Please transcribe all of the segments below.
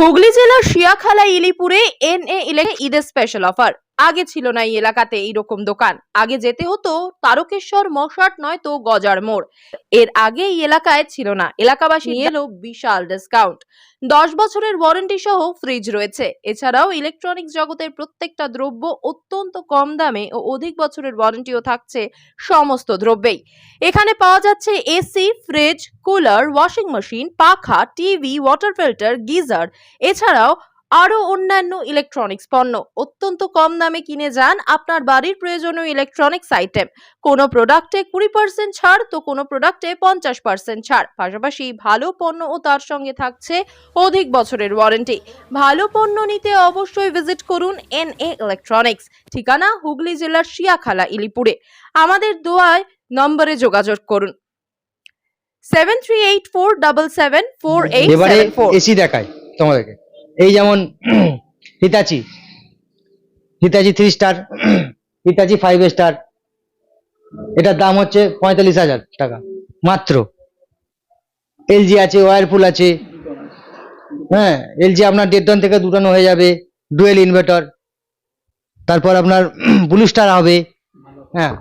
হুগলি জেলার Shiakhala ইলিপুরে N A ইলেকে ঈদের special offer আগে ছিল না এই এলাকাতে এইরকম দোকান। আগে যেতে হতো তারকেশ্বর মশাট নয় তো গজার মোড়। এর আগে এই এলাকায় ছিল না। এলাকাবাসী এলো বিশাল ডিসকাউন্ট দশ বছরের ওয়ারেন্টি সহ ফ্রিজ রয়েছে। এছাড়াও ইলেকট্রনিক্স জগতের প্রত্যেকটা দ্রব্য অত্যন্ত কম দামে ও অধিক বছরের ওয়ারেন্টিও থাকছে সমস্ত দ্রব্যেই। এখানে পাওয়া যাচ্ছে AC fridge cooler washing machine পাখা টিভি ওয়াটার ফিল্টার গিজার। এছাড়াও আরও অন্যান্য ইলেকট্রনিক্স পণ্য। অত্যন্ত কম দামে কিনে যান আপনার বাড়ির প্রয়োজনীয় ইলেকট্রনিক্স আইটেম কোনো প্রোডাক্টে কুড়ি পার্সেন্ট ছাড় তো কোনো প্রোডাক্টে পঞ্চাশ পার্সেন্ট ছাড়। পাশাপাশি ভালো পণ্য ও তার সঙ্গে থাকছে অধিক বছরের ওয়ারেন্টি ভালো পণ্য নিতে অবশ্যই ভিজিট করুন এন এ ইলেকট্রনিক্স ঠিকানা হুগলি জেলার শিয়াখালা ইলিপুরে। আমাদের দোয়ায় নম্বরে যোগাযোগ করুন। Seven three eight four double seven four eight AC দেখায় তোমাদেরকে। এই যেমন Hitachi Hitachi three star Hitachi five star এটার দাম হচ্ছে পঁয়তাল্লিশ হাজার টাকা মাত্র। এলজি আছে ওয়ারফুল আছে হ্যাঁ এলজি আপনার দেড় টন থেকে দু হয়ে যাবে ডুয়েল ইনভার্টার তারপর আপনার ব্লু স্টার হবে হ্যাঁ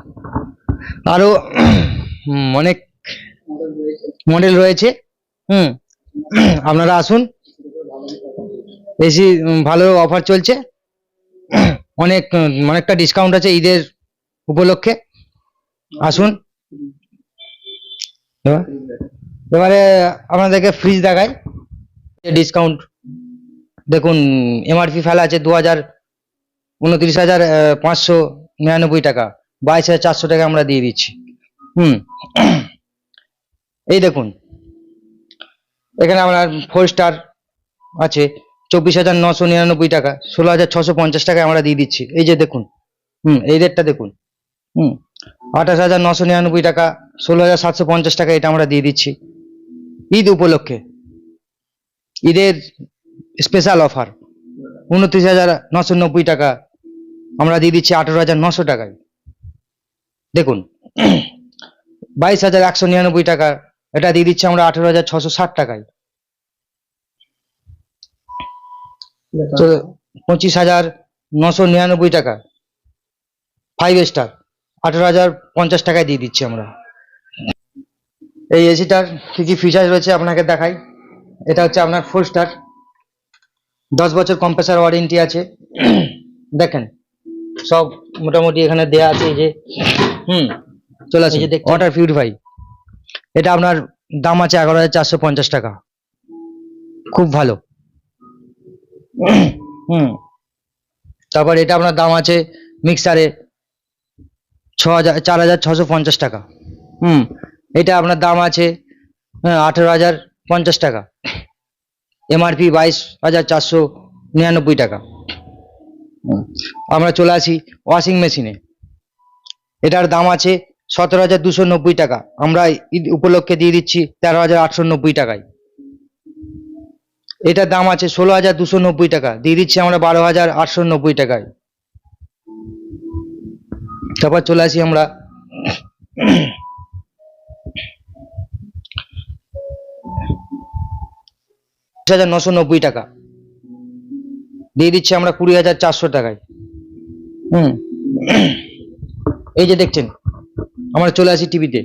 আরও হুম, অনেক মডেল রয়েছে হুম আপনারা আসুন বেশি ভালো অফার চলছে। অনেক অনেকটা ডিসকাউন্ট আছে ঈদের উপলক্ষে। আসুন। এবার- আপনাদেরকে ফ্রিজ দেখাই। ডিসকাউন্ট দেখুন এমআরপি ফেলা আছে দু হাজার উনত্রিশ হাজার পাঁচশো নিরানব্বই টাকা। বাইশ হাজার চারশো টাকা আমরা দিয়ে দিচ্ছি। হুম। এই দেখুন। এখানে আপনার ফোর স্টার আছে। চব্বিশ হাজার নশো নিরানব্বই টাকা, ষোলো হাজার ছশো পঞ্চাশ টাকায় আমরা দিয়ে দিচ্ছি। এই যে দেখুন, হুম, এই রেটটা দেখুন, হুম, আঠাশ হাজার নশো নিরানব্বই টাকা, ষোলো হাজার সাতশো পঞ্চাশ টাকা এটা আমরা দিয়ে দিচ্ছি। ঈদ উপলক্ষে, ঈদের স্পেশাল অফার উনত্রিশ হাজার নশো নব্বই টাকা আমরা দিয়ে দিচ্ছি আঠারো হাজার নশো টাকায়। দেখুন, বাইশ হাজার একশো নিরানব্বই টাকা, এটা দিয়ে দিচ্ছি আমরা আঠেরো হাজার ছশো ষাট টাকায়। তো পঁচিশ হাজার নশো নিরানব্বই টাকা। ফাইভ স্টার আঠারো হাজার পঞ্চাশ টাকায় দিয়ে দিচ্ছি আমরা। এই এসিটার কি কি ফিচার রয়েছে আপনাকে দেখাই? এটা হচ্ছে আপনার ফোর স্টার দশ বছর কম্প্রেসার ওয়ারেন্টি আছে। দেখেন সব মোটামুটি এখানে দেয়া আছে এই যে হুম চলে আসে ওয়াটার পিউরিফাই এটা আপনার দাম আছে এগারো হাজার চারশো পঞ্চাশ টাকা। খুব ভালো। হুম। তারপর এটা আপনার দাম আছে মিক্সারে ছ হাজার চার হাজার ছশো পঞ্চাশ টাকা। হুম। এটা আপনার দাম আছে আঠেরো হাজার পঞ্চাশ টাকা। এমআরপি বাইশ হাজার চারশো নিরানব্বই টাকা। আমরা চলে আসি ওয়াশিং মেশিনে এটার দাম আছে সতেরো হাজার দুশো নব্বই টাকা। আমরা ঈদ উপলক্ষে দিয়ে দিচ্ছি তেরো হাজার আটশো নব্বই টাকায়। এটার দাম আছে ষোলো হাজার দুশো নব্বই টাকা। দিয়ে দিচ্ছি আমরা বারো হাজার আটশো নব্বই টাকায়। তারপর চলে আসি আমরা। হাজার নশো নব্বই টাকা। দিয়ে দিচ্ছি আমরা কুড়ি হাজার চারশো টাকায়। হুম। এই যে দেখছেন, আমরা চলে আসি টিভিতে।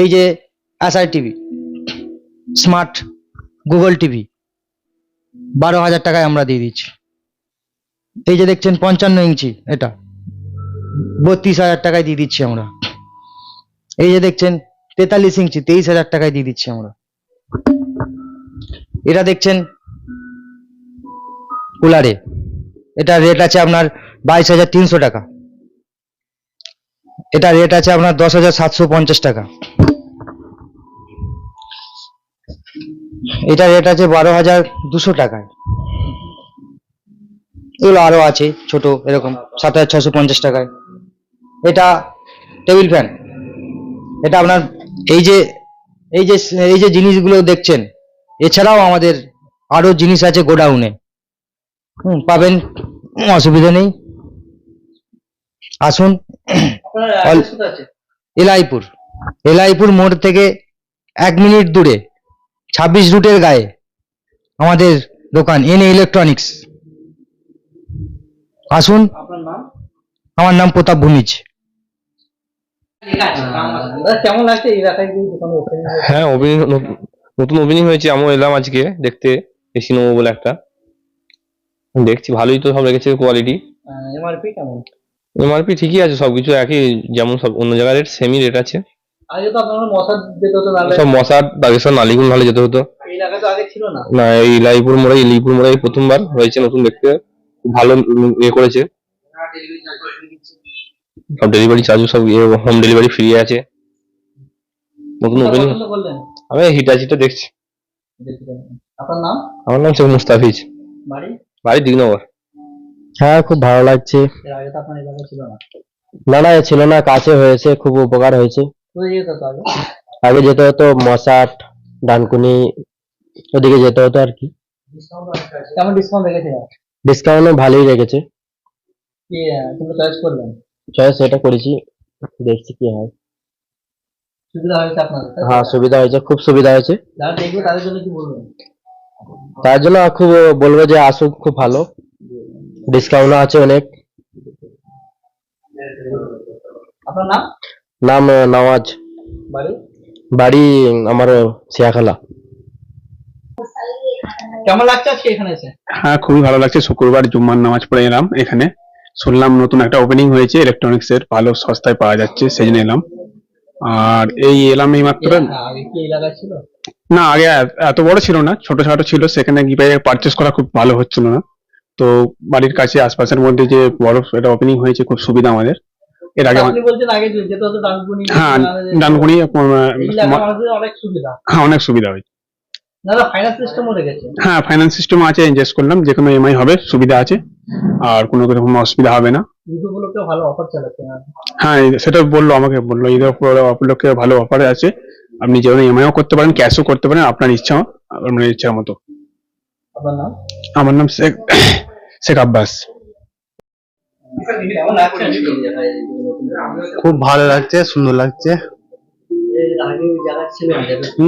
এই যে S I TV, smart Google TV. বারো হাজার টাকায় আমরা দিয়ে দিচ্ছি। এই যে দেখছেন পঞ্চান্ন ইঞ্চি, এটা। বত্রিশ হাজার টাকায় দিয়ে দিচ্ছি আমরা। এই যে দেখছেন তেতাল্লিশ ইঞ্চি, তেইশ হাজার টাকায় দিয়ে দিচ্ছি আমরা। এটা দেখছেন কুলারে। এটা রেট আছে আপনার বাইশ হাজার তিনশো টাকা। এটা রেট আছে আপনার দশ হাজার সাতশো পঞ্চাশ টাকা। এটা রেট আছে বারো হাজার দুশো টাকায়। এগুলো আরও আছে ছোট এরকম সাত হাজার ছশো পঞ্চাশ টাকায়। এটা টেবিল ফ্যান এটা আপনার এই যে এই যে এই যে জিনিসগুলো দেখছেন এছাড়াও আমাদের আরও জিনিস আছে গোডাউনে। হুম পাবেন অসুবিধা নেই। আসুন এলাইপুর। এলাইপুর মোড় থেকে এক মিনিট দূরে। ছাব্বিশ রুটের গায়ে আমাদের দোকান এন ইলেকট্রনিক্স আসুন। আমার নাম প্রতাপ ভূমিজ। হ্যাঁ ওপেনিং নতুন ওপেনিং হয়েছে আমিও এলাম আজকে দেখতে এসি নেব বলে একটা। দেখছি ভালোই তো সব রেখেছে কোয়ালিটি এমআরপি কেমন? এমআরপি ঠিকই আছে সবকিছু একই যেমন সব অন্য জায়গার রেট সেমই রেট আছে। আগে তো আপনার যেতে হতো সব মশার বাগেশ্বর নালিগুল ভালো যেতে হতো। এই এলাকা তো আগে ছিল না। না এই মোড়ে ইলিপুর মোড়ে প্রথমবার হয়েছে নতুন দেখতে। খুব ভালো ইয়ে করেছে। সব ডেলিভারি চার্জও সব ইয়ে হোম ডেলিভারি ফ্রি আছে। নতুন ওপেনিং আমি হিটাচিটা দেখছি। আপনার নাম? আমার নাম শেখ মুস্তাফিজ। বাড়ি? বাড়ি দিগনগর। হ্যাঁ খুব ভালো লাগছে। আগে তো আপনার এলাকা ছিল না। না না ছিল না কাছে হয়েছে খুব উপকার হয়েছে। আগে যেতে হতো মশাট ডানকুনি ওদিকে যেতে হতো আর কি। কেমন ডিসকাউন্ট রেখেছে ভালোই রেখেছে। কি তুমি চয়েস করলেন চয়েস এটা করেছি। দেখছি কি হয়। সুবিধা হয়েছে আপনাদের হ্যাঁ সুবিধা হয়েছে খুব সুবিধা হয়েছে। যারা দেখবে তাদের জন্য কি বলবেন। তার জন্য খুব বলব যে আসুক খুব ভালো। ডিসকাউন্টও আছে অনেক। আপনার নাম? নাম নওয়াজ। বাড়ি? বাড়ি আমার শিয়াখালা কেমন লাগছে আজকে এখানে এসে? হ্যাঁ খুবই ভালো লাগছে। শুক্রবার জুম্মার নামাজ পড়ে এলাম এখানে। শুনলাম নতুন একটা ওপেনিং হয়েছে ইলেকট্রনিক্স এর ভালো সস্তায় পাওয়া যাচ্ছে সেই জন্য এলাম। আর এই এলাম এই মাত্র আগে কি এই এলাকায় ছিল? না আগে এত- এত বড় ছিল না ছোট ছোট ছিল সেখানে গিয়ে পারচেস করা খুব ভালো হচ্ছিল না। তো বাড়ির কাছে আশপাশের মধ্যে যে বড় এটা ওপেনিং হয়েছে খুব সুবিধা আমাদের। এর আগে ডানকুনি হ্যাঁ ডানকুনি অনেক সুবিধা। হ্যাঁ অনেক সুবিধা সিস্টেমও হ্যাঁ ফাইন্যান্স সিস্টেম আছে ইনভেস্ট করলাম যে কোনো এমআই হবে সুবিধা আছে আর কোনো রকম অসুবিধা হবে না। হ্যাঁ সেটা বলল আমাকে বলল উপর- উপলক্ষে ভালো অফার আছে। আপনি যেমন ইএমআইও করতে পারেন ক্যাশও করতে পারেন আপনার ইচ্ছা আপনার ইচ্ছা মতো। আমার নাম শেখ শেখ আব্বাস কেমন লাগছে আজকে এই জায়গায় এই যে নতুন- খুব ভালো লাগছে সুন্দর লাগছে।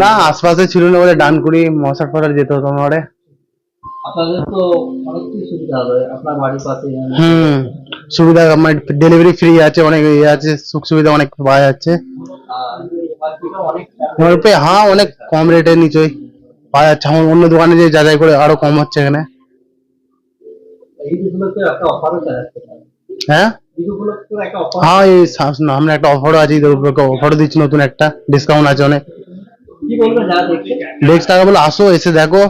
না আশপাশে ছিল না বলে ডানকুড়ি মশার ফটার যেতে হতো আমারে আপনাদের তো অনেক সুবিধা হবে আপনার বাড়ির পাশে। হুম সুবিধা আমার ডেলিভারি ফ্রি আছে অনেক ইয়ে আছে সুখ সুবিধা অনেক পাওয়া যাচ্ছে। হ্যাঁ অনেক কম রেটের নিচই পাওয়া যাচ্ছে। আমার অন্য দোকানে যে যাচাই করে আরও কম হচ্ছে এখানে। অফারও হ্যাঁ? হ্যাঁ এই সামনে একটা অফারও আছে ঈদের উপলক্ষে অফারও দিচ্ছে, নতুন একটা ডিসকাউন্ট আছে অনেক। নেক্সট টাকা বলে আসো, এসে দেখো।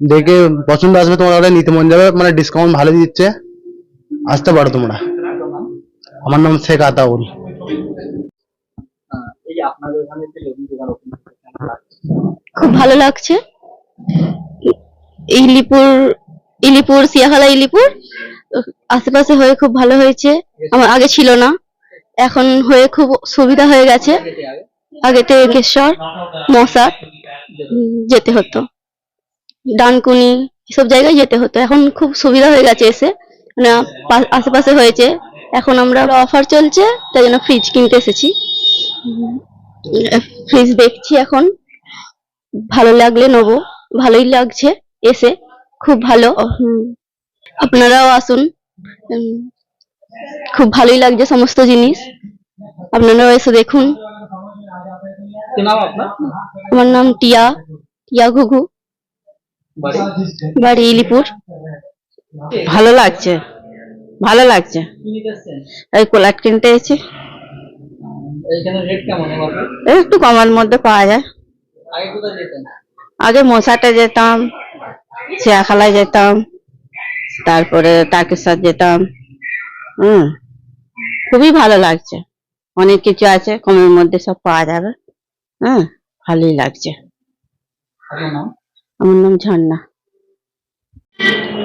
দেখে পছন্দ আসবে তোমার ওটা নিতে মন যাবে মানে ডিসকাউন্ট ভালো দিচ্ছে। আসতে পারো তোমরা। আমার নাম শেখ আতাউল। খুব ভালো লাগছে। ইলিপুর ইলিপুর, সিয়াখালা ইলিপুর? আশেপাশে হয়ে খুব ভালো হয়েছে। আমার আগে ছিল না। এখন হয়ে খুব সুবিধা হয়ে গেছে। যেতে আগে আগে টেকেশ্বর মশাট যেতে হতো। ডানকুনি, এসব জায়গায় যেতে হতো। এখন খুব সুবিধা হয়ে গেছে এসে। মানে পা- আশেপাশে হয়েছে। এখন আমরা অফার চলছে, তাই জন্য ফ্রিজ কিনতে এসেছি। ফ্রিজ দেখছি এখন। ভালো লাগলে নেব। ভালোই লাগছে এসে। খুব ভালো। আপনারাও আসুন। খুব ভালোই লাগছে সমস্ত জিনিস। আপনারাও এসে দেখুন। কি নাম আপনার? আমার নাম টিয়া টিয়া ঘুঘু। বাড়ি? ইলিপুর। ভালো লাগছে। ভালো লাগছে। এই কোলাট কিনতে এসেছি। একটু কমার মধ্যে পাওয়া যায়। আগে মশাটে যেতাম চিয়াখালায় যেতাম। তারপরে তাকে তারকেশ্বর যেতাম হুম খুবই ভালো লাগছে। অনেক কিছু আছে কমের মধ্যে সব পাওয়া যাবে। হ্যাঁ ভালোই লাগছে। আমার নাম ঝর্ণা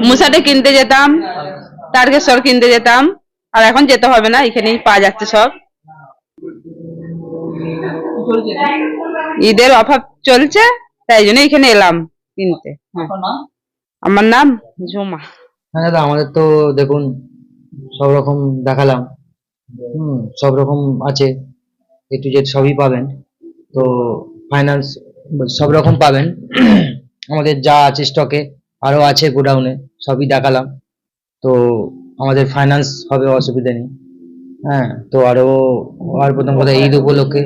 মুসাটে কিনতে যেতাম তারকেশ্বর কিনতে যেতাম আর এখন যেতে হবে না এখানেই পাওয়া যাচ্ছে সব। ঈদের অভাব চলছে তাই জন্য এখানে এলাম কিনতে। আমার নাম ঝুমা। হ্যাঁ দাদা, আমাদের তো দেখুন, সব রকম দেখালাম। হুম, সব রকম আছে। এ টু জেড সবই পাবেন। তো ফাইন্যান্স সব রকম পাবেন। আমাদের যা আছে স্টকে আরও আছে গোডাউনে সবই দেখালাম। তো আমাদের ফাইন্যান্স হবে, অসুবিধা নেই। হ্যাঁ তো আরও, আর প্রথম কথা, ঈদ উপলক্ষে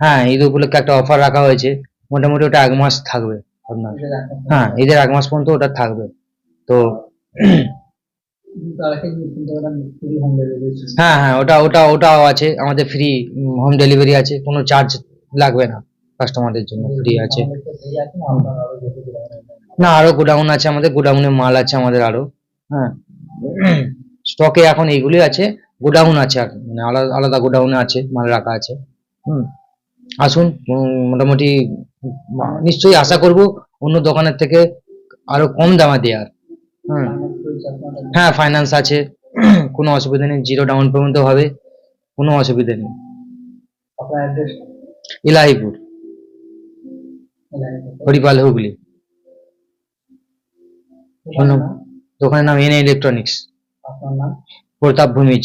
হ্যাঁ ঈদ উপলক্ষে একটা অফার রাখা হয়েছে। মোটামুটি ওটা এক মাস থাকবে আপনার। হ্যাঁ ঈদের এক মাস পর্যন্ত ওটা থাকবে। তো হ্যাঁ হ্যাঁ ওটা ওটা, ওটাও আছে, আমাদের ফ্রি হোম ডেলিভারি আছে, কোনো চার্জ লাগবে না কাস্টমারদের জন্য ফ্রি আছে। না, আরও গোডাউন আছে আমাদের গোডাউনে মাল আছে আমাদের আরও হ্যাঁ। স্টকে এখন এইগুলি আছে গোডাউন আছে মানে আলাদা আলাদা গোডাউনে আছে, মাল রাখা আছে, হুম। আসুন মোটামুটি নিশ্চয়ই আশা করব অন্য দোকানের থেকে আরও কম দামে দেওয়ার। হ্যাঁ ফাইন্যান্স আছে। কোনো অসুবিধা নেই জিরো ডাউন পেমেন্ট হবে কোনো অসুবিধা নেই। ইলাহিপুর। হরিপাল হুগলি। দোকানের নাম এন ইলেকট্রনিক্স। নাম? প্রতাপ ভূমিজ।